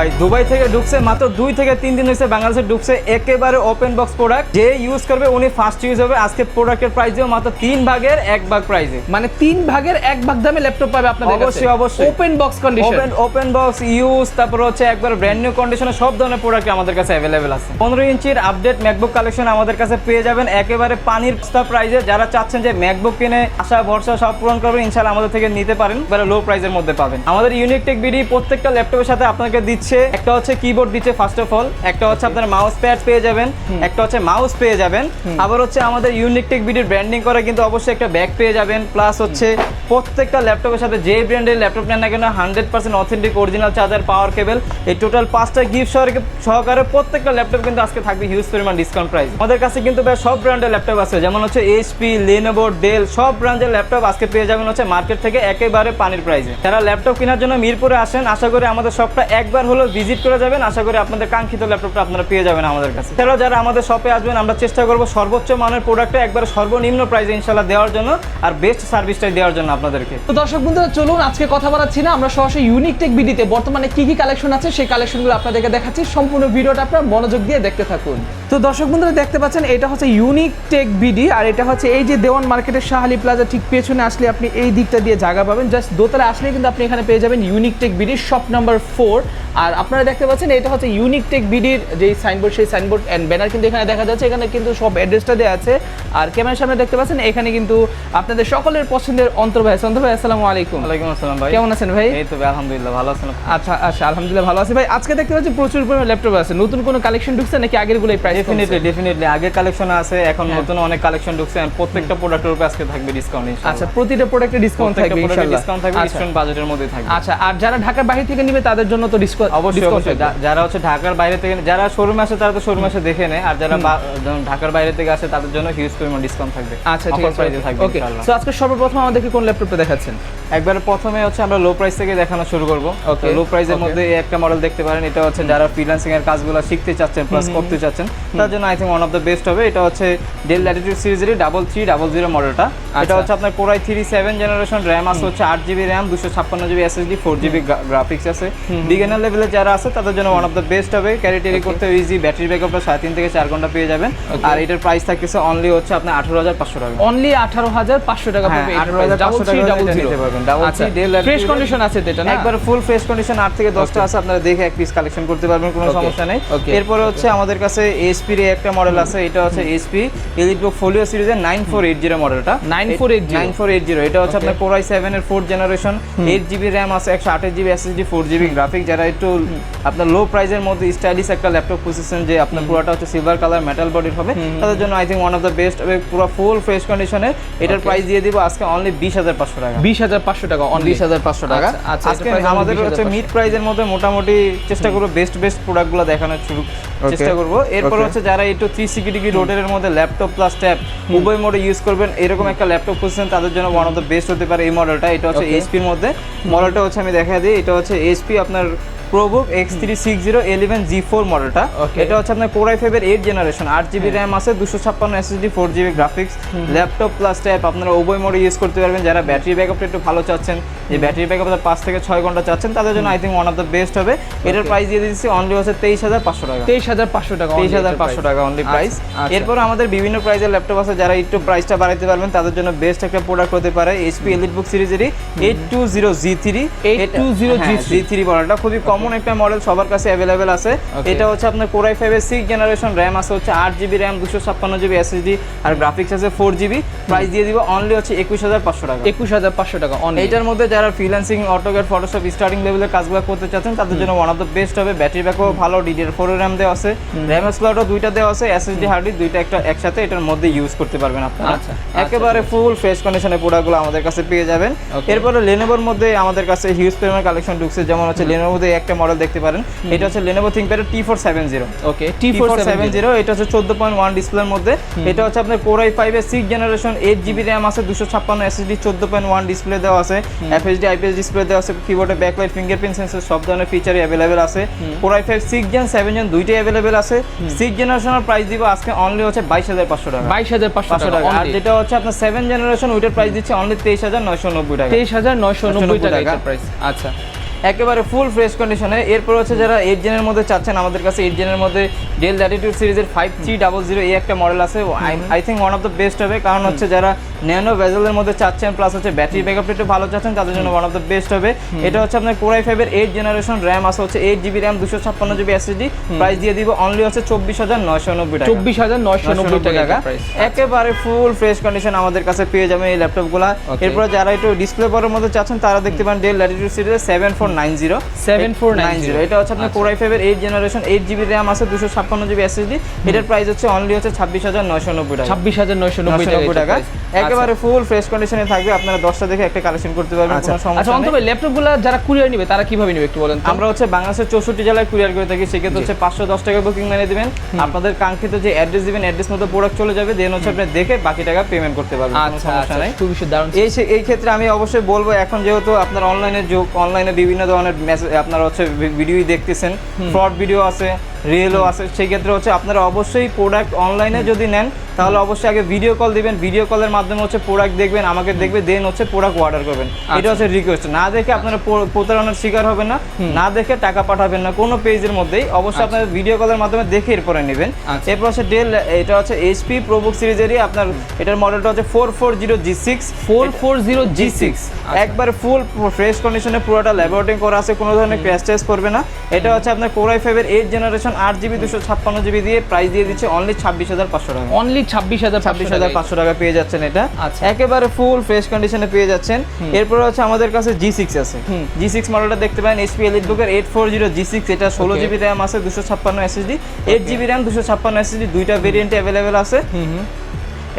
ভাই দুবাই থেকে ঢুকছে মাত্র দুই থেকে তিন দিন হয়েছে বাংলাদেশে ঢুকছে একেবারে ওপেন বক্স প্রোডাক্ট যে ইউজ করবে উনি ফার্স্ট ইউজ হবে। আজকে প্রোডাক্টের প্রাইস মাত্র তিন ভাগের এক ভাগ প্রাইসে মানে তিন ভাগের এক ভাগ দামে ল্যাপটপ পাবে আপনাদের অবশ্যই, অবশ্যই। Open box condition open open box use তারপর হচ্ছে একবার ব্র্যান্ড নিউ কন্ডিশনে সব ধরনের প্রোডাক্ট আমাদের কাছে অ্যাভেলেবেল আছে। পনেরো ইঞ্চির আপডেট ম্যাকবুক কালেকশন আমাদের কাছে পেয়ে যাবেন একেবারে পানির সস্তা প্রাইসে যারা চাচ্ছেন যে ম্যাকবুক কিনে আশা ভরসা সব পূরণ করবেন ইনশাল্লাহ আমাদের থেকে নিতে পারেন। এবারে লো প্রাইসের মধ্যে পাবেন। আমাদের ইউনিক টেক বিডি প্রত্যেকটা ল্যাপটপের সাথে আপনাকে দিচ্ছে। একটা হচ্ছে কিবোর্ড দিচ্ছে ফার্স্ট অফ অল একটা হচ্ছে আপনার মাউস প্যাড পেয়ে যাবেন একটা হচ্ছে মাউস পেয়ে যাবেন আবার হচ্ছে আমাদের ইউনিক টেক ভিডিও ব্র্যান্ডিং করে কিন্তু অবশ্যই একটা ব্যাগ পেয়ে যাবেন প্লাস হচ্ছে প্রত্যেকটা ল্যাপটপের সাথে যে ব্র্যান্ডের ল্যাপটপ নেন না কেন hundred percent authentic original charger power cable এই টোটাল পাঁচটা গিফট সহকারে প্রত্যেকটা ল্যাপটপ কিন্তু আজকে থাকবে হিউজ পরিমাণ ডিসকাউন্ট প্রাইস আমাদের কাছে কিন্তু সব ব্র্যান্ডের ল্যাপটপ আছে, যেমন হচ্ছে এইচপি লেনোভো ডেল সব ব্র্যান্ডের ল্যাপটপ আজকে পেয়ে যাবেন হচ্ছে মার্কেট থেকে একেবারে পানির প্রাইসে যারা ল্যাপটপ কেনার জন্য মিরপুরে আসেন, আশা করি আমাদের শপটা একবার হলো ভিজিট করে যাবেন, আশা করি আপনাদের কাঙ্ক্ষিত ল্যাপটপটা আপনারা পেয়ে যাবেন আমাদের কাছে। এছাড়াও যারা আমাদের শপে আসবেন, আমরা চেষ্টা করব সর্বোচ্চ মানের প্রোডাক্টটা একবার সর্বনিম্ন প্রাইসে ইনশাল্লাহ দেওয়ার জন্য, আর বেস্ট সার্ভিসটাই দেওয়ার জন্য আপনাদেরকে। তো দর্শক বন্ধুরা, চলুন আজকে কথা বলাচ্ছি না। আমরা সরাসরি ইউনিক টেক বিডিতে বর্তমানে কি কি কালেকশন আছে, সেই কালেকশনগুলো আপনাদেরকে দেখাচ্ছি। সম্পূর্ণ ভিডিওটা আপনারা মনোযোগ দিয়ে দেখতে থাকুন। তো দর্শক বন্ধুরা, দেখতে পাচ্ছেন, এটা হচ্ছে ইউনিক টেক বিডি আর এটা হচ্ছে এই যে দেওয়ান মার্কেটের শাহালি প্লাজা, ঠিক পেছনে আসলে আপনি এই দিকটা দিয়ে জায়গা পাবেন। জাস্ট দোতলা আসলে কিন্তু আপনি এখানে পেয়ে যাবেন ইউনিক টেক বিডির শপ নাম্বার ফোর আর আপনারা দেখতে পাচ্ছেন, এটা হচ্ছে ইউনিক টেক বিডির যে সাইনবোর্ড সেই সাইনবোর্ড অ্যান্ড ব্যানার কিন্তু এখানে দেখা যাচ্ছে। এখানে কিন্তু সব অ্যাড্রেসটা দেওয়া আছে। আর ক্যামেরার সামনে দেখতে পাচ্ছেন, এখানে কিন্তু আপনাদের সকলের পছন্দের অন্তর ভাই অন্তর ভাই আসসালামু আলাইকুম। ওয়ালাইকুম আসসালাম ভাই। কেমন আছেন ভাই? এই তো ভাই আলহামদুলিল্লাহ ভালো আছেন আচ্ছা আচ্ছা আলহামদুলিল্লাহ ভালো আছি ভাই। আজকে দেখতে পাচ্ছি প্রচুর পরিমাণে ল্যাপটপ আছে। নতুন কোনো কালেকশন ঢুকছে নাকি আগের গুলোই প্রাইস ডেফিনেটলি ডেফিনেটলি আগে কালেকশন আছে এখন হ্যাঁ। নতুন অনেক কালেকশন ঢুকছে প্রত্যেকটা প্রোডাক্টের উপরে আজকে থাকবে ডিসকাউন্ট আচ্ছা প্রতিটা প্রোডাক্টে ডিসকাউন্ট থাকবে ইনশাআল্লাহ। ডিসকাউন্ট থাকবে আচ্ছা। ডিসকাউন্ট বাজেটের মধ্যে থাকবে। আচ্ছা আর যারা ঢাকার বাইরে থেকে নিবে তাদের জন্য তো ডিসকাউন্ট অবশ্যই যারা হচ্ছে ঢাকার বাইরে থেকে যারা শোরুমে আসে তারা তো শোরুমে এসে দেখে নেয়। আর যারা ঢাকার বাইরে থেকে আসে তাদের জন্য হিউজ পরিমাণ ডিসকাউন্ট থাকবে। আচ্ছা ঠিক আছে। ওকে সো আজকে সর্বপ্রথম আমাদেরকে কোন ল্যাপটপটা দেখাচ্ছেন। একবারে প্রথমে হচ্ছে আমরা লো প্রাইস থেকে দেখানো শুরু করব। Okay, লো প্রাইসের মধ্যে এই একটা মডেল দেখতে পারেন এটা হচ্ছে যারা ফ্রিল্যান্সিং এর কাজগুলো শিখতে চাচ্ছেন প্লাস করতে চাচ্ছেন তার জন্য I think one of the best হবে। এটা হচ্ছে ডেল ল্যাটিটিউড সিরিজের ডাবল থ্রি ডাবল জিরো মডেলটা এটা। হচ্ছে আপনার core i three seven generation RAM আছে হচ্ছে আট জিবি র্যাম দুশো ছাপ্পান্ন GB SSD four GB graphics আছে। বিগিনার লেভেলে যারা আছে তাদের জন্য ওয়ান অফ দ্য বেস্ট হবে। ক্যারি ট্যারি করতে ইজি ব্যাটারি ব্যাকআপটা সাড়ে তিন থেকে চার ঘণ্টা পেয়ে যাবেন। আর এটার প্রাইস থাকতেছে অনলি হচ্ছে আপনার আঠারো হাজার পাঁচশো টাকা। অনলি আঠারো হাজার পাঁচশো টাকা হ্যাঁ, পড়বে 18,500 আচ্ছা আছে এটা না একবার ফুল ফ্রেশ কন্ডিশন আট থেকে দশটা আছে আপনারা দেখে এক পিস কালেকশন করতে পারবেন কোনো সমস্যা নেই এরপরে হচ্ছে আমাদের কাছে এইচপির একটা মডেল আছে এটা হচ্ছে এইচপি এলিটবুক ফোলিও সিরিজের নাইন ফোর এইট জিরো মডেলটা 9480 নাইন ফোর এইট জিরো এটা হচ্ছে আপনার কোরাই সেভেন এর fourth generation eight GB RAM আছে একশো আঠাশ GB SSD four GB graphic যারা একটু আপনার লো প্রাইসের মধ্যে স্টাইলিশ একটা ল্যাপটপ খুঁজছেন যে আপনার পুরোটা হচ্ছে সিলভার কালার মেটাল বডির হবে তাদের জন্য I think one of the best পুরো ফুল ফ্রেশ কন্ডিশনে এটার প্রাইস দিয়ে দিব আজকে অনলি বিশ হাজার পাঁচশো টাকা। বিশ হাজার পাঁচশো টাকা বিশ হাজার পাঁচশো টাকা। আচ্ছা, আচ্ছা, আজকে আমাদের হচ্ছে মিড প্রাইজের মধ্যে মোটামুটি চেষ্টা করব বেস্ট বেস্ট প্রোডাক্টগুলো দেখানোর শুরু চেষ্টা করব। এরপর হচ্ছে যারা একটু থ্রি সিক্সটি ডিগ্রি রোডের মধ্যে ল্যাপটপ প্লাস ট্যাব উভয় মোডে ইউজ করবেন এরকম একটা ল্যাপটপ খুঁজছেন তাদের জন্য ওয়ান অফ দ্য বেস্ট হতে পারে এই মডেলটা এটা হচ্ছে. এইচপির মধ্যে। মডেলটা হচ্ছে আমি দেখা দিই। এটা হচ্ছে এইচপি আপনার ProBook X three six zero eleven G four মডেলটা. এটা হচ্ছে আপনার কোরাই ফাইভের এইট জেনারেশন আট জিবি র্যাম আছে দুশো ছাপ্পান্ন SSD four GB graphics laptop plus tab আপনারা উভয় মোডে ইউজ করতে পারবেন। যারা ব্যাটারি ব্যাকআপটা একটু ভালো চাচ্ছেন যে ব্যাটারি ব্যাকআপটা পাঁচ থেকে ছয় ঘণ্টা চাচ্ছেন তাদের জন্য I think one of the best হবে। এটার প্রাইস দিয়ে দিচ্ছি অনলি হচ্ছে তেইশ হাজার পাঁচশো টাকা। তেইশ হাজার পাঁচশো টাকা তেইশ হাজার পাঁচশো টাকা অনলি প্রাইস এরপর আমাদের বিভিন্ন প্রাইসের ল্যাপটপ আছে। যারা একটু প্রাইসটা বাড়াইতে পারবেন তাদের জন্য বেস্ট একটা প্রোডাক্ট হতে পারে। এইচপি এলিট বুক সিরিজেরই eight two zero G three 820G3 G three মডেলটা খুবই কমন একটা মডেল সবার কাছে অ্যাভেলেবেল আছে। এটা হচ্ছে আপনার কোরাই ফাইভের সিক্স জেনারেশন র্যাম আছে হচ্ছে আট জিবি র্যাম দুশো ছাপ্পান্ন জিবি এসএসডি আর গ্রাফিক্স আছে ফোর জিবি প্রাইস দিয়ে দিব অনলি হচ্ছে একুশ হাজার পাঁচশো টাকা। একুশ হাজার পাঁচশো টাকা অনলি এইটার মধ্যে যারা ফ্রিল্যান্সিং অটোগ্যাট ফটোশপ স্টার্টিং লেভেলের কাজগুলো করতে চাচ্ছেন তাদের জন্য ওয়ান অফ দ্য বেস্ট হবে। ব্যাটারি ব্যাকআপ ভালো ডিডিআর ফোর র্যাম দেওয়া আছে। র্যাম স্লটও দুইটা দেওয়া আছে এসএসডি হার্ড দুইটা একটা একসাথে এটার মধ্যে ইউজ করতে পারবেন আপনারা। আচ্ছা, একেবারে ফুল ফ্রেশ কন্ডিশনের প্রোডাক্টগুলো আমাদের কাছে পেয়ে যাবেন। এরপরে লেনোভোর মধ্যে আমাদের কাছে হিউজ পরিমাণ কালেকশন ঢুকছে যেমন হচ্ছে লেনোভোর মধ্যে একটা মডেল দেখতে পারেন। এটা হচ্ছে Lenovo ThinkPad T four seven zero okay T four seven zero এটা হচ্ছে চোদ্দ পয়েন্ট ওয়ান ডিসপ্লের মধ্যে। এটা হচ্ছে আপনার কোরাই ফাইভের six generation eight GB RAM আছে দুশো ছাপ্পান্ন এসএসডি চোদ্দ পয়েন্ট ওয়ান ডিসপ্লে দেওয়া আছে। এফএসডি আইপিএস ডিসপ্লে দেওয়া আছে কিবোর্ডে ব্যাকলাইট ফিঙ্গারপ্রিন্ট সেন্সর সব ধরনের ফিচারই অ্যাভেলেবেল আছে। Core i five six gen seven gen দুইটাই অ্যাভেলেবেল আছে। সিক্স জেনারেশনের প্রাইস দিব আজকে অনলি হচ্ছে বাইশ হাজার পাঁচশো টাকা। বাইশ হাজার পাঁচশো টাকা আর যেটা হচ্ছে আপনার সেভেন জেনারেশন ওইটার প্রাইস দিচ্ছে অনলি তেইশ হাজার নয়শো নব্বই টাকা। তেইশ হাজার নয়শো নব্বই 990 টাকা টাকা। প্রাইস আচ্ছা। একেবারে ফুল ফ্রেশ কন্ডিশনে এরপর হচ্ছে যারা এইট জেনের মধ্যে চাচ্ছেন আমাদের কাছে এইট জেনের মধ্যে ডেল ল্যাটিটিউড সিরিজের ফাইভ থ্রি ডাবল জিরো এই একটা মডেল আছে। I think one of the best হবে। কারণ হচ্ছে যারা ন্যানো ভেজেলের মধ্যে চাচ্ছেন প্লাস হচ্ছে ব্যাটারি ব্যাকআপটা একটু ভালো চাচ্ছেন তাদের জন্য ওয়ান অফ দ্য বেস্ট হবে। এটা হচ্ছে আপনার কোরাই ফাইভের এইট জেনারেশন র্যাম আছে হচ্ছে এইট জিবি র্যাম দুশো ছাপ্পান্ন জিবি এসএসডি প্রাইস দিয়ে দিব অনলি হচ্ছে চব্বিশ হাজার নয়শো নব্বই টাকা। চব্বিশ হাজার নয়শো নব্বই টাকা। একেবারে ফুল ফ্রেশ কন্ডিশন আমাদের কাছে পেয়ে যাবেন এই ল্যাপটপগুলো. এরপর যারা একটু ডিসপ্লে বড়ের মধ্যে চাচ্ছেন তারা দেখতে পান ডেল ল্যাটিটিউড সিরিজের সেভেন ফোর নাইন জিরো 7490 এটা হচ্ছে আপনার আচ্ছা। কোরাই ফাইভের eight generation eight GB RAM আছে দুশো ছাপ্পান্ন জিবি এসএসডি এটার প্রাইস হচ্ছে অনলি হচ্ছে ছাব্বিশ হাজার নয়শো নব্বই টাকা। ছাব্বিশ হাজার নয়শো নব্বই টাকা টাকা। একেবারে ফুল ফ্রেশ কন্ডিশনে থাকবে আপনারা দশটা দেখে একটা কালেকশন করতে পারবেন আচ্ছা। কোনো আচ্ছা সমস্যা ল্যাপটপগুলো যারা কুরিয়ার নিবে তারা কীভাবে নিবে একটু বলেন আমরা হচ্ছে বাংলাদেশের চৌষট্টি জেলায় কুরিয়ার করে থাকি সেক্ষেত্রে হচ্ছে পাঁচশো দশ টাকা বুকিং মেনে দিবেন। আপনাদের কাঙ্ক্ষিত যে অ্যাড্রেস দিবেন অ্যাড্রেস মতো প্রোডাক্ট চলে যাবে দেন হচ্ছে আপনি দেখে বাকি টাকা পেমেন্ট করতে পারবেন কোনো আচ্ছা সমস্যা আচ্ছা নাই। খুবই দারুণ। এই এই ক্ষেত্রে আমি অবশ্যই বলব এখন যেহেতু আপনার অনলাইনে যুগ অনলাইনে বিভিন্ন ধরনের মেসেজ আপনারা হচ্ছে ভিডিওই দেখতেছেন। ফ্রড ভিডিও আছে রিয়েলও আছে সেই ক্ষেত্রে হচ্ছে আপনারা অবশ্যই প্রোডাক্ট অনলাইনে যদি নেন তাহলে অবশ্যই আগে ভিডিও কল দিবেন ভিডিও কলের মাধ্যমে হচ্ছে প্রোডাক্ট দেখবেন আমাকে দেখবে দেন হচ্ছে প্রোডাক্ট অর্ডার করবেন। আচ্ছা। এটা হচ্ছে রিকোয়েস্ট না দেখে আপনারা প্রতারণার শিকার হবেন না না দেখে টাকা পাঠাবেন না কোনো পেজের মধ্যেই। অবশ্যই আপনারা ভিডিও কলের মাধ্যমে দেখে এরপরে নেবেন। আচ্ছা। এরপর হচ্ছে ডেল এটা হচ্ছে এইচপি প্রোবুক সিরিজেরই আপনার এটার মডেলটা হচ্ছে four four zero G six four four zero G six একবার ফুল ফ্রেশ কন্ডিশনে পুরোটা ল্যাবরেটরি করা আছে কোনো ধরনের ক্র্যাশ টেস্ট করবে না। এটা হচ্ছে আপনার কোরাই ফাইভের এইট জেনারেশন আট জিবি দুশো ছাপ্পান্ন জিবি দিয়ে প্রাইস দিয়ে দিচ্ছে অনলি ছাব্বিশ হাজার পাঁচশো টাকা। অনলি ছাব্বিশ হাজার ছাব্বিশ হাজার পাঁচশো টাকা পেয়ে যাচ্ছেন এটা। আচ্ছা। একেবারে ফুল ফ্রেশ কন্ডিশনে পেয়ে যাচ্ছেন। এরপর হচ্ছে আমাদের কাছে জি সিক্স আছে। জি সিক্স মডেলটা দেখতে পারেন এইচপি এলিট বুকের eight four zero G six এটা ষোলো জিবি র্যাম আছে দুশো ছাপ্পান্ন এসএসডি এইট জিবি র্যাম দুশো ছাপ্পান্ন এসএসডি দুইটা ভেরিয়েন্ট অ্যাভেলেবেল আছে।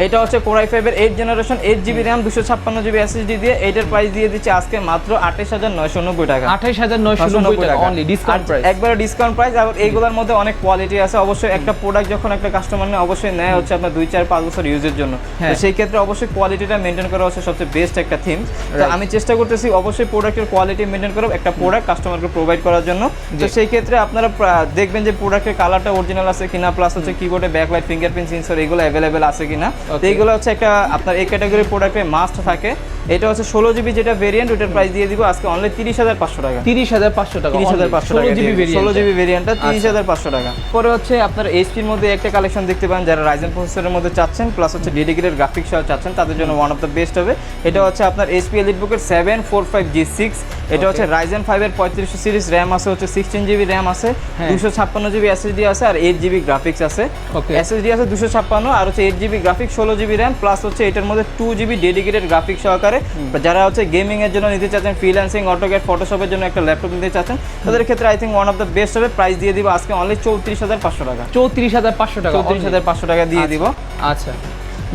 এটা হচ্ছে কোরাই ফাইভের eight generation eight GB RAM দুশো ছাপ্পান্ন জিবি এসএসডি দিয়ে এটার প্রাইস দিয়ে দিচ্ছে আজকে মাত্র আঠাশ হাজার নয়শো নব্বই টাকা। আঠাইশ হাজার নয়শো নব্বই টাকা অনলি ডিসকাউন্ট প্রাইস একবারে ডিসকাউন্ট প্রাইস আর এইগুলোর মধ্যে অনেক কোয়ালিটি আছে। অবশ্যই একটা প্রোডাক্ট যখন একটা কাস্টমার নেয় অবশ্যই নেয় হচ্ছে আপনার দুই চার পাঁচ বছর ইউজের জন্য। হ্যাঁ। সেই ক্ষেত্রে অবশ্যই কোয়ালিটিটা মেনটেন করা হচ্ছে সবচেয়ে বেস্ট একটা থিম তো আমি চেষ্টা করতেছি অবশ্যই প্রোডাক্টের কোয়ালিটি মেনটেন করে একটা প্রোডাক্ট কাস্টমারকে প্রোভাইড করার জন্য। তো সেই ক্ষেত্রে আপনারা দেখবেন যে প্রোডাক্টের কালারটা অরিজিনাল আছে কিনা প্লাস হচ্ছে কিবোর্ডে ব্যাকলাইট ফিঙ্গারপ্রিন্ট সেন্সর এগুলো অ্যাভেলেবেল আছে কিনা। তো এইগুলো হচ্ছে একটা আপনার এই ক্যাটাগরি প্রোডাক্টে মাস্ট থাকে। এটা হচ্ছে ষোলো জিবি যেটা ভেরিয়েন্ট ওটার প্রাইস দিয়ে দিব আজকে অনলি তিরিশ হাজার পাঁচশো টাকা। তিরিশ হাজার পাঁচশো টাকা তিরিশ হাজার পাঁচশো টাকা জিবি ষোলো জিবি ভেরিয়েন্টটা তিরিশ আচ্ছা। হাজার পাঁচশো টাকা। পরে হচ্ছে আপনার এইচপির মধ্যে একটা কালেকশন দেখতে পান যারা রাইজেন প্রসেসরের মধ্যে চাচ্ছেন প্লাস হচ্ছে ডেডিকেটেড গ্রাফিক্স সহ চাচ্ছেন তাদের জন্য ওয়ান অফ দ্য বেস্ট হবে। এটা হচ্ছে আপনার এইচপি এলিট বুকের seven four five G six এটা হচ্ছে রাইজেন ফাইভের পঁয়ত্রিশশো সিরিজ র্যাম আছে হচ্ছে সিক্সটিন জিবি র্যাম আছে হ্যাঁ। দুশো ছাপ্পান্ন জিবি এসএসডি আছে আর এইট জিবি গ্রাফিক্স আছে. এসএসডি আছে দুশো ছাপ্পান্ন আর হচ্ছে এইট জিবি গ্রাফিক্স ষোলো জিবি র্যাম প্লাস হচ্ছে এটার মধ্যে টু জিবি ডেডিকেটেড গ্রাফিক্স সহকারে। যারা হচ্ছে গেমিং এর জন্য নিতে চাচ্ছেন ফ্রিল্যান্সিং অটোক্যাট ফটোশপের জন্য একটা ল্যাপটপ নিতে চাচ্ছেন তাদের ক্ষেত্রে I think one of the best হবে। প্রাইস দিয়ে দিব আজকে অনলি চৌত্রিশ হাজার পাঁচশো টাকা। চৌত্রিশ হাজার পাঁচশো টাকা। চৌত্রিশ হাজার পাঁচশো টাকা দিয়ে দিব। আচ্ছা।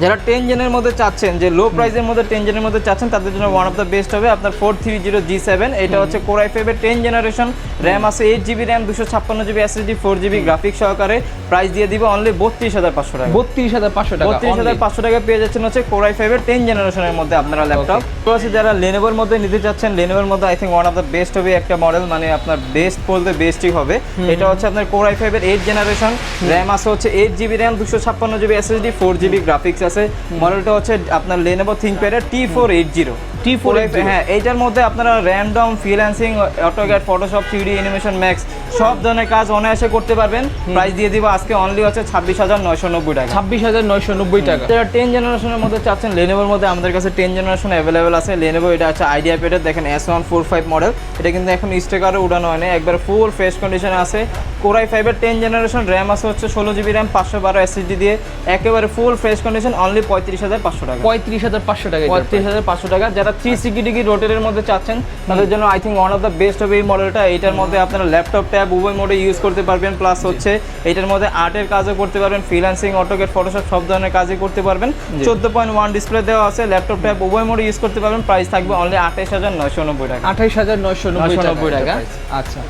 যারা টেন জেনের মধ্যে চাচ্ছেন যে লো প্রাইসের মধ্যে টেন জেনের মধ্যে চাচ্ছেন তাদের জন্য ওয়ান অফ দ্য বেস্ট হবে আপনার four three zero G seven এটা হচ্ছে কোরাই ফাইভের টেন জেনারেশন র্যাম আছে এইট জিবি র্যাম দুশো ছাপ্পান্ন GB SSD four GB graphics সহকারে। প্রাইস দিয়ে দিব অনলি বত্রিশ হাজার পাঁচশো টাকা। বত্রিশ হাজার পাঁচশো টাকা বত্রিশ হাজার পাঁচশো টাকা পেয়ে যাচ্ছেন হচ্ছে কোরাই ফাইভের টেন জেনারেশনের মধ্যে আপনারা ল্যাপটপ তো আছে যারা লেনোভোর মধ্যে নিতে চাচ্ছেন লেনোভোর মধ্যে I think one of the best হবে একটা মডেল মানে আপনার বেস্ট বলতে বেস্টই হবে। এটা হচ্ছে আপনার কোরাই ফাইভের এইট জেনারেশন র্যাম আছে হচ্ছে এইট জিবি র্যাম দুশো ছাপ্পান্ন GB SSD four GB graphics আছে। মডেলটা হচ্ছে আপনার Lenovo থিঙ্কপ্যাডের T four eight zero T480 হ্যাঁ এইটার মধ্যে আপনারা random freelancing AutoCAD Photoshop three D animation max সব ধরনের কাজ অনায়াসে করতে পারবেন। প্রাইস দিয়ে দিব আজকে অনলি হচ্ছে ছাব্বিশ হাজার নয়শো নব্বই টাকা। ছাব্বিশ হাজার নয়শো নব্বই টাকা। যারা টেন জেনারেশনের মধ্যে চাচ্ছেন লেনোভোর মধ্যে আমাদের কাছে টেন জেনারেশন অ্যাভেলেবেল আছে। লেনোভো এটা আছে আইডিয়া পেটের দেখেন S one four five model এটা কিন্তু এখন স্টেকারও উড়ানো হয়নি। একবার ফুল ফ্রেশ কন্ডিশনে আছে। কোরাই ফাইভের টেন জেনারেশন র্যাম আছে হচ্ছে ষোলো জিবি র্যাম পাঁচশো বারো এসএসডি দিয়ে। একেবারে ফুল ফ্রেশ কন্ডিশন অনলি পঁয়ত্রিশ হাজার পাঁচশো টাকা। পঁয়ত্রিশ হাজার পাঁচশো টাকা পঁয়ত্রিশ হাজার পাঁচশো টাকা। যারা থ্রি সিক্সটি ডিগ্রি রোটের মধ্যে চাচ্ছেন তাদের জন্য I think one of the best হবে এই মডেলটা এটার মধ্যে আপনারা ল্যাপটপ ট্যাব উভয় মোডে ইউজ করতে পারবেন। প্লাস হচ্ছে এটার মধ্যে আর্টের কাজও করতে পারবেন। ফ্রিল্যান্সিং অটোকেট ফটোশপ সব ধরনের কাজই করতে পারবেন। চোদ্দ পয়েন্ট ওয়ান ডিসপ্লে দেওয়া আছে। ল্যাপটপ ট্যাব উভয় মোডে ইউজ করতে পারবেন। প্রাইস থাকবে অনলি আঠাইশ হাজার নয়শো নব্বই টাকা। আঠাইশ হাজার নয়শো নব্বই 990 টাকা টাকা। আচ্ছা।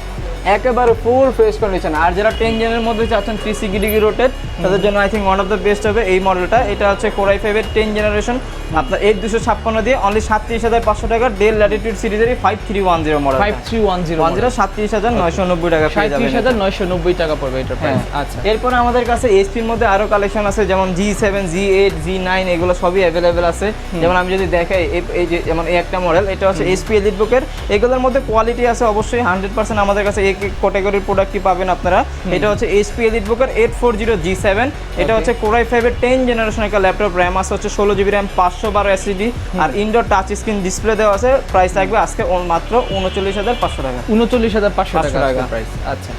একেবারে ফুল ফ্রেশ কন্ডিশন আর যারা টেন জেনের মধ্যে চাচ্ছেন থ্রি সিক্সটি ডিগ্রি রোটেট তাদের জন্য I think one of the best হবে এই মডেলটা এটা হচ্ছে কোরাই ফাইভের টেন জেনারেশন আপনার এইট দুশো ছাপ্পান্ন দিয়ে অনলি সাতত্রিশ হাজার পাঁচশো টাকা Dell Latitude সিরিজেরই five three one zero model five three one zero one zero সাতত্রিশ হাজার নয়শো নব্বই টাকা সাঁত্রিশ হাজার নয়শো নব্বই টাকা পড়বে এটার প্রাইস হ্যাঁ। আচ্ছা। এরপরে আমাদের কাছে এসপির মধ্যে আরও কালেকশন আছে যেমন G seven G eight G nine এগুলো সবই অ্যাভেলেবেল আছে। যেমন আমি যদি দেখাই এই- যে যেমন এই একটা মডেল এটা হচ্ছে এইচপি এলিট বুকের এগুলোর মধ্যে কোয়ালিটি আছে অবশ্যই হান্ড্রেড পার্সেন্ট আমাদের কাছে এক এক ক্যাটাগরির প্রোডাক্টই পাবেন আপনারা? এটা হচ্ছে এইচপি এলিট বুকের eight four zero G seven এটা হচ্ছে কোরাই ফাইভের টেন জেনারেশন একটা ল্যাপটপ র্যাম আছে হচ্ছে ষোলো জিবি র্যাম পাঁচশো বারো এসিডি আর ইনডোর টাচ স্ক্রিন ডিসপ্লে দেওয়া আছে। প্রাইস থাকবে আজকে মাত্র উনচল্লিশ হাজার পাঁচশো টাকা। উনচল্লিশ হাজার পাঁচশো 500 টাকা টাকা। প্রাইস আচ্ছা।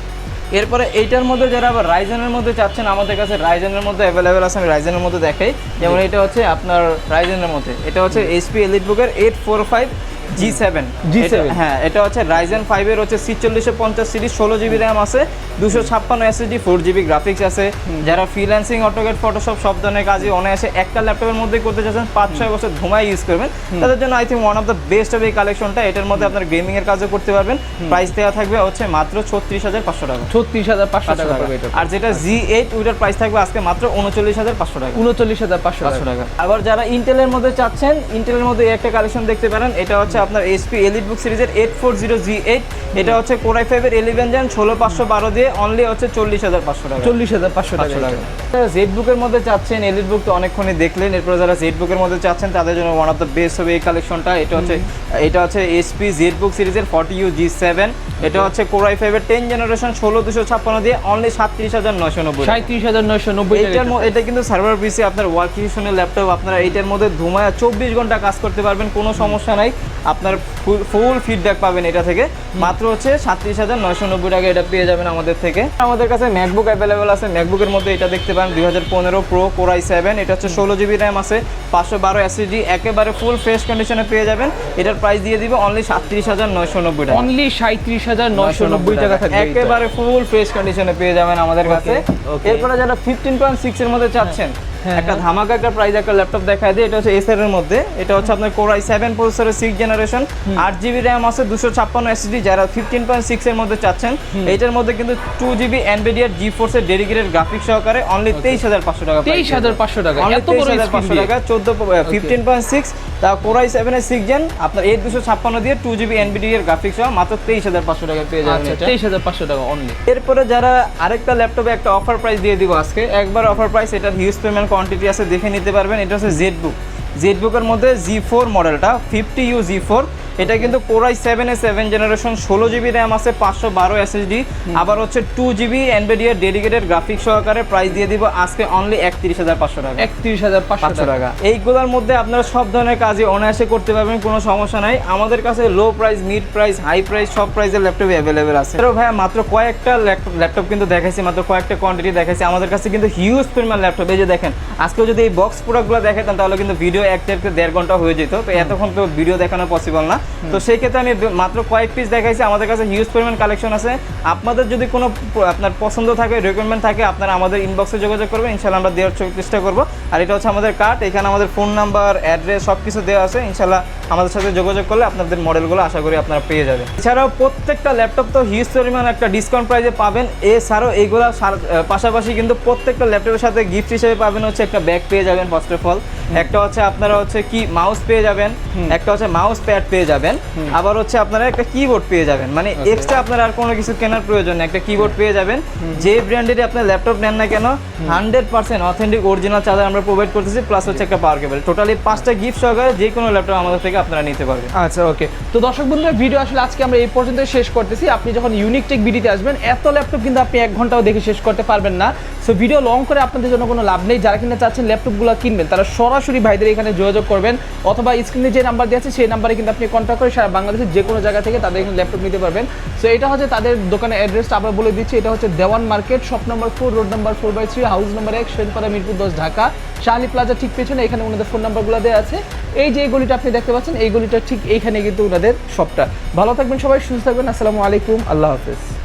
এরপরে এইটার মধ্যে যারা আবার রাইজেনের মধ্যে চাচ্ছেন আমাদের কাছে রাইজেনের মধ্যে অ্যাভেলেবেল আছে আমি রাইজেনের মধ্যে দেখাই। যেমন এটা হচ্ছে আপনার রাইজেনের মধ্যে। এটা হচ্ছে এইচপি এলিট বুকের eight four five G seven G7 হ্যাঁ এটা হচ্ছে রাইজেন ফাইভের হচ্ছে ছিচল্লিশশো পঞ্চাশ সিরিজ ষোলো জিবি র্যাম আছে দুশো ছাপ্পান্ন এসএসডি ফোর জিবি গ্রাফিক্স আছে। যারা ফ্রিল্যান্সিং অটোকেট ফটোশপ সব ধরনের কাজই অনায়াসে একটা ল্যাপটপের মধ্যে করতে চাচ্ছেন পাঁচ ছয় বছর ঘুমাই ইউজ করবেন। তাদের জন্য I think one of the best হবে এই কালেকশনটা এটার মধ্যে আপনার গেমিং এর কাজও করতে পারবেন। প্রাইস দেওয়া থাকবে হচ্ছে মাত্র ছত্রিশ হাজার পাঁচশো টাকা। ছত্রিশ হাজার পাঁচশো টাকা আর যেটা জি এইট ওইটার প্রাইস থাকবে আজকে মাত্র উনচল্লিশ হাজার পাঁচশো টাকা। উনচল্লিশ হাজার পাঁচশো টাকা। আবার যারা ইন্টেলের মধ্যে চাচ্ছেন ইন্টেলের মধ্যে একটা কালেকশন দেখতে পারেন এটা হচ্ছে আপনার এইচপি এলিট বুক সিরিজের eight four zero G eight এটা হচ্ছে কোরাই ফাইভের ইলেভেন জেন ষোলো পাঁচশো বারো দিয়ে অনলি হচ্ছে চল্লিশ হাজার পাঁচশো টাকা। চল্লিশ হাজার পাঁচশো টাকা জেড বুকের মধ্যে চাচ্ছেন এলিট বুক তো অনেকক্ষণই দেখলেন এরপর যারা জেড বুকের মধ্যে চাচ্ছেন তাদের জন্য ওয়ান অফ দ্য বেস্ট হবে এই কালেকশনটা এটা হচ্ছে এটা হচ্ছে এসপি জেড বুক সিরিজের ফর্টি ইউ জি সেভেন এটা হচ্ছে কোরাই ফাইভের টেন জেনারেশন ষোলো দুশো ছাপ্পান্ন দিয়ে অনলি সাতত্রিশ হাজার নয়শো নব্বই সাঁত্রিশ হাজার নয়শো নব্বই মধ্যে এটা। কিন্তু সার্ভার পিসি আপনার ওয়ার্কিংশনের ল্যাপটপ আপনারা এইটার মধ্যে ধুমায় চব্বিশ ঘণ্টা কাজ করতে পারবেন কোনো সমস্যা নাই। আপনার ফুল ফিডব্যাক পাবেন এটা থেকে। মাত্র হচ্ছে সাতত্রিশ হাজার নয়শো নব্বই টাকা এটা পেয়ে যাবেন আমাদের থেকে। আমাদের কাছে ম্যাকবুক অ্যাভেলেবেল আছে। ম্যাকবুকের মধ্যে এটা দেখতে পারেন দুই হাজার পনেরো প্রো কোরাই সেভেন এটা হচ্ছে ষোলো জিবি র্যাম আছে পাঁচশো বারো এসিডি একেবারে ফুল ফ্রেশ কন্ডিশনে পেয়ে যাবেন। এটার প্রাইস দিয়ে দিবে অনলি সাতত্রিশ হাজার নয়শো নব্বই টাকা। অনলি সাঁত্রিশ হাজার নয়শো নব্বই টাকা থাকবে একেবারে ফুল ফ্রেশ কন্ডিশনে পেয়ে যাবেন আমাদের কাছে। এরপরে যারা ফিফটিন পয়েন্ট সিক্স এর মধ্যে চাচ্ছেন একটা ধামাকা একটা প্রাইস একটা ল্যাপটপ দেখায় দিই এটা হচ্ছে এসআর এর মধ্যে। এটা হচ্ছে আপনার কোরাই সেভেন প্রসেসরের সিক্স জেনারেশন আট জিবি র্যাম আছে দুশো ছাপ্পান্ন এসএসডি যারা ফিফটিন পয়েন্ট সিক্স এর মধ্যে চাচ্ছেন। এইটার মধ্যে কিন্তু টু জিবি এনভিডিয়ার জি ফোর্সের ডেডিকেটেড গ্রাফিক সহকারে অনলি তেইশ হাজার পাঁচশো টাকা তেইশ হাজার পাঁচশো টাকা। অনলি এত তেইশ হাজার পাঁচশো টাকা চোদ্দ ফিফটিন পয়েন্ট সিক্স তা কোরাই সেভেনের সিক্স জেন আপনার এইট দুশো ছাপ্পান্ন দিয়ে টু জিবি এনভিডিয়ার গ্রাফিক্স সহ মাত্র তেইশ হাজার পাঁচশো টাকা পেয়ে যাবেন আচ্ছা তেইশ হাজার পাঁচশো টাকা অনলি এরপরে যারা আরেকটা ল্যাপটপে একটা অফার প্রাইস দিয়ে দিব আজকে একবার অফার প্রাইস এটার হিউজ পেমেন্ট কোয়ান্টিটি আছে, দেখে নিতে পারবেন। এটা হচ্ছে জেড বুক জেড বুকের মধ্যে জি ফোর মডেলটা ফিফটি ইউ জি ফোর এটা কিন্তু কোরাই সেভেন এ সেভেন জেনারেশন ষোলো জিবি র্যাম আছে পাঁচশো বারো এসএসডি আবার হচ্ছে টু জিবি এনবিডিয়ার ডেডিকেটেড গ্রাফিক সহকারে প্রাইস দিয়ে দিব আজকে অনলি একত্রিশ হাজার পাঁচশো টাকা। একত্রিশ হাজার পাঁচশো টাকা। এইগুলোর মধ্যে আপনারা সব ধরনের কাজই অনায়াসে করতে পারবেন কোনো সমস্যা নাই। আমাদের কাছে low price mid price high price সব প্রাইসের ল্যাপটপ অ্যাভেলেবেল আছে। তো ভাইয়া মাত্র কয়েকটা ল্যাপটপ কিন্তু দেখাইছি মাত্র কয়েকটা কোয়ান্টিটি দেখাইছি। আমাদের কাছে কিন্তু হিউজ পরিমাণ ল্যাপটপ এই যে দেখেন আজকে যদি এই বক্স প্রোডাক্টগুলো দেখাতাম তাহলে কিন্তু ভিডিও এক থেকে দেড় ঘণ্টা হয়ে যেত। তো এতক্ষণ তো ভিডিও দেখানো পসিবল না। তো সেই ক্ষেত্রে আমি মাত্র কয়েক পিস দেখাইছি, আমাদের কাছে হিউজ পরিমাণ কালেকশন আছে। আপনাদের যদি কোনো আপনার পছন্দ থাকে রিকোয়ারমেন্ট থাকে, আপনারা আমাদের ইনবক্সে যোগাযোগ করবেন ইনশাল্লাহ আমরা দেওয়ার চেষ্টা করব। আর এটা হচ্ছে আমাদের কার্ড এখানে আমাদের ফোন নাম্বার অ্যাড্রেস সব কিছু দেওয়া আছে। ইনশাল্লাহ আমাদের সাথে যোগাযোগ করলে আপনাদের মডেলগুলো আশা করি আপনারা পেয়ে যাবেন। এছাড়াও প্রত্যেকটা ল্যাপটপ তো হিউজ পরিমাণ একটা ডিসকাউন্ট প্রাইসে পাবেন। এছাড়াও এইগুলো পাশাপাশি কিন্তু প্রত্যেকটা ল্যাপটপের সাথে গিফট হিসেবে পাবেন হচ্ছে একটা ব্যাগ পেয়ে যাবেন ফার্স্ট অফ অল একটা হচ্ছে আপনারা হচ্ছে কি মাউস পেয়ে যাবেন একটা হচ্ছে মাউস প্যাড পেয়ে যাবেন আবার হচ্ছে আপনারা একটা কিবোর্ড পেয়ে যাবেন। মানে এক্সট্রা আপনার আর কোনো কিছু কেনার প্রয়োজন নেই। একটা কিবোর্ড পেয়ে যাবেন যে ব্র্যান্ডেরই আপনার ল্যাপটপ নেন না কেন hundred percent authentic original charger আমরা প্রোভাইড করতেছি প্লাস হচ্ছে একটা পাওয়ার কেবল টোটালি পাঁচটা গিফট সহকারে যে কোনো ল্যাপটপ আমাদের থেকে আপনারা নিতে পারবেন। আচ্ছা ওকে তো দর্শক বন্ধুরা ভিডিও আসলে আজকে আমরা এই পর্যন্ত শেষ করতেছি। আপনি যখন ইউনিক টেক ভিডিওতে আসবেন এত ল্যাপটপ কিন্তু আপনি এক ঘন্টাও দেখে শেষ করতে পারবেন না। সো ভিডিও লং করে আপনাদের জন্য কোনো লাভ নেই। যারা কিনা চাচ্ছেন ল্যাপটপগুলো কিনবেন তারা সরাসরি ভাইদের এখানে যোগাযোগ করবেন অথবা স্ক্রিনে যে নাম্বার দিয়ে আছে সেই নাম্বারে কিন্তু আপনি কন্ট্যাক্ট করে সারা বাংলাদেশের যে কোনো জায়গা থেকে তাদের এখানে ল্যাপটপ নিতে পারবেন। সো এটা হচ্ছে তাদের দোকানের অ্যাড্রেসটা আবার বলে দিচ্ছি। এটা হচ্ছে Dewan market shop number four road number four by three house number এক, শেরপাড়া, মিরপুর দশ, ঢাকা। শাহলি প্লাজা ঠিক পেছনে, এখানে ওনাদের ফোন নাম্বারগুলো দেওয়া আছে। এই যে গলিটা আপনি দেখতে পাচ্ছেন, এই গলিটা ঠিক এইখানে কিন্তু ওনাদের শপটা ভালো থাকবেন সবাই, সুস্থ থাকবেন। আসসালামু আলাইকুম। আল্লাহ হাফেজ।